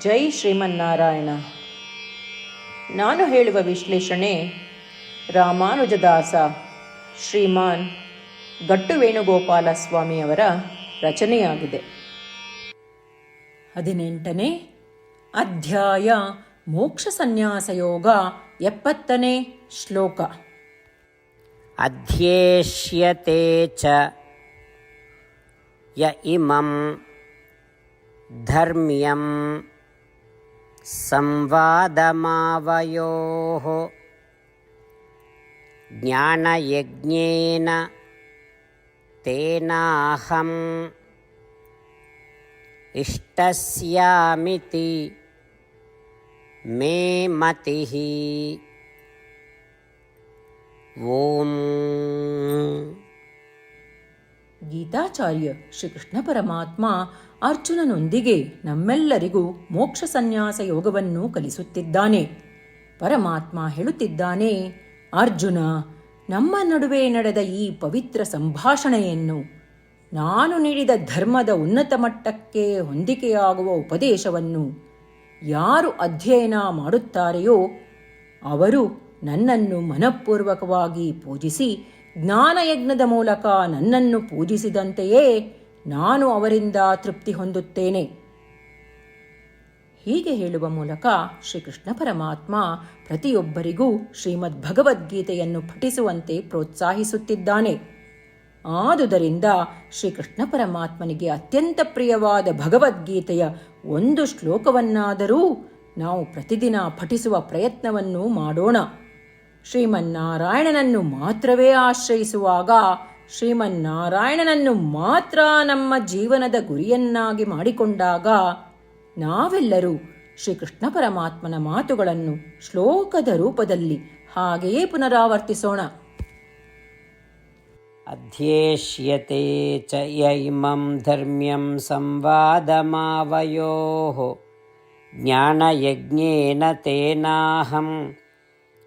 ಜೈ ಶ್ರೀಮನ್ನಾರಾಯಣ. ನಾನು ಹೇಳುವ ವಿಶ್ಲೇಷಣೆ ರಾಮಾನುಜದಾಸ ಶ್ರೀಮಾನ್ ಗಟ್ಟು ವೇಣುಗೋಪಾಲ ಸ್ವಾಮಿಯವರ ರಚನೆಯಾಗಿದೆ. ಹದಿನೆಂಟನೇ ಅಧ್ಯಾಯ ಮೋಕ್ಷ ಸನ್ಯಾಸ ಯೋಗ ಎಪ್ಪತ್ತನೇ ಶ್ಲೋಕ. ಅಧ್ಯೇಷ್ಯತೆ ಚ ಯ ಇಮಂ ಧರ್ಮ್ಯಂ संवादमावयोः। ज्ञानयज्ञेन तेनाहम् इष्टस्यामिति मे मतिः। ಓಂ ಗೀತಾಚಾರ್ಯ ಶ್ರೀಕೃಷ್ಣ ಪರಮಾತ್ಮ ಅರ್ಜುನನೊಂದಿಗೆ ನಮ್ಮೆಲ್ಲರಿಗೂ ಮೋಕ್ಷ ಸನ್ಯಾಸ ಯೋಗವನ್ನು ಕಲಿಸುತ್ತಿದ್ದಾನೆ. ಪರಮಾತ್ಮ ಹೇಳುತ್ತಿದ್ದಾನೆ, ಅರ್ಜುನ, ನಮ್ಮ ನಡುವೆ ನಡೆದ ಈ ಪವಿತ್ರ ಸಂಭಾಷಣೆಯನ್ನು ನಾನು ನೀಡಿದ ಧರ್ಮದ ಉನ್ನತ ಮಟ್ಟಕ್ಕೆ ಹೊಂದಿಕೆಯಾಗುವ ಉಪದೇಶವನ್ನು ಯಾರು ಅಧ್ಯಯನ ಮಾಡುತ್ತಾರೆಯೋ, ಅವರು ನನ್ನನ್ನು ಮನಪೂರ್ವಕವಾಗಿ ಪೂಜಿಸಿ ಜ್ಞಾನಯಜ್ಞದ ಮೂಲಕ ನನ್ನನ್ನು ಪೂಜಿಸಿದಂತೆಯೇ ನಾನು ಅವರಿಂದ ತೃಪ್ತಿ ಹೊಂದುತ್ತೇನೆ. ಹೀಗೆ ಹೇಳುವ ಮೂಲಕ ಶ್ರೀಕೃಷ್ಣ ಪರಮಾತ್ಮ ಪ್ರತಿಯೊಬ್ಬರಿಗೂ ಶ್ರೀಮದ್ ಭಗವದ್ಗೀತೆಯನ್ನು ಪಠಿಸುವಂತೆ ಪ್ರೋತ್ಸಾಹಿಸುತ್ತಿದ್ದಾನೆ. ಆದುದರಿಂದ ಶ್ರೀಕೃಷ್ಣ ಪರಮಾತ್ಮನಿಗೆ ಅತ್ಯಂತ ಪ್ರಿಯವಾದ ಭಗವದ್ಗೀತೆಯ ಒಂದು ಶ್ಲೋಕವನ್ನಾದರೂ ನಾವು ಪ್ರತಿದಿನ ಪಠಿಸುವ ಪ್ರಯತ್ನವನ್ನು ಮಾಡೋಣ. ಶ್ರೀಮನ್ನಾರಾಯಣನನ್ನು ಮಾತ್ರವೇ ಆಶ್ರಯಿಸುವಾಗ ಶ್ರೀಮನ್ನಾರಾಯಣನನ್ನು ಮಾತ್ರ ನಮ್ಮ ಜೀವನದ ಗುರಿಯನ್ನಾಗಿ ಮಾಡಿಕೊಂಡಾಗ ನಾವೆಲ್ಲರೂ ಶ್ರೀಕೃಷ್ಣ ಪರಮಾತ್ಮನ ಮಾತುಗಳನ್ನು ಶ್ಲೋಕದ ರೂಪದಲ್ಲಿ ಹಾಗೆಯೇ ಪುನರಾವರ್ತಿಸೋಣ. ಅಧ್ಯೇಷ್ಯತೆ ಚ ಇಮಂ ಧರ್ಮ್ಯಂ ಸಂವಾದಮಾವಯೋಃ. ಜ್ಞಾನಯಜ್ಞೇನ ತೇನಾಹಂ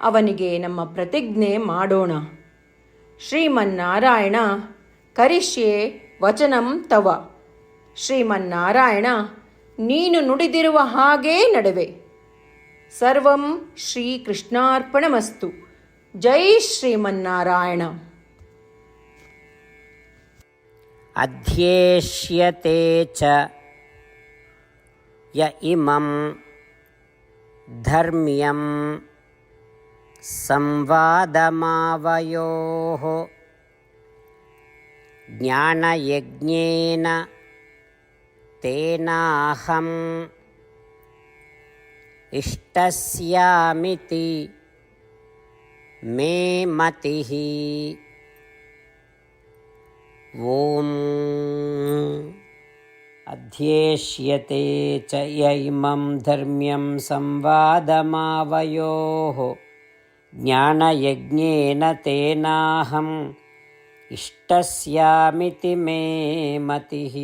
ಅವನಿಗೆ ನಮ್ಮ ಪ್ರತಿಜ್ಞೆ ಮಾಡೋಣ. ಶ್ರೀಮನ್ನಾರಾಯಣ, ಕರಿಷ್ಯೆ ವಚನಂ ತವ. ಶ್ರೀಮನ್ನಾರಾಯಣ, ನೀನು ನುಡಿದಿರುವ ಹಾಗೇ ನಡುವೆ. ಸರ್ವಂ ಶ್ರೀಕೃಷ್ಣಾರ್ಪಣಮಸ್ತು. ಜೈ ಶ್ರೀಮನ್ನಾರಾಯಣ. ಅಧ್ಯೇಷ್ಯತೆ ಚ ಯ ಇಮಂ ಧರ್ಮ್ಯಂ संवादमावयोः। ज्ञानयज्ञेन तेनाहम् इष्टस्यामिति मे मतिः। ॐ अध्येष्यते च य इमं धर्म्यं संवादमावयोः ज्ञानयज्ञेन तेनाहम् इष्टस्यामिति मे मतिः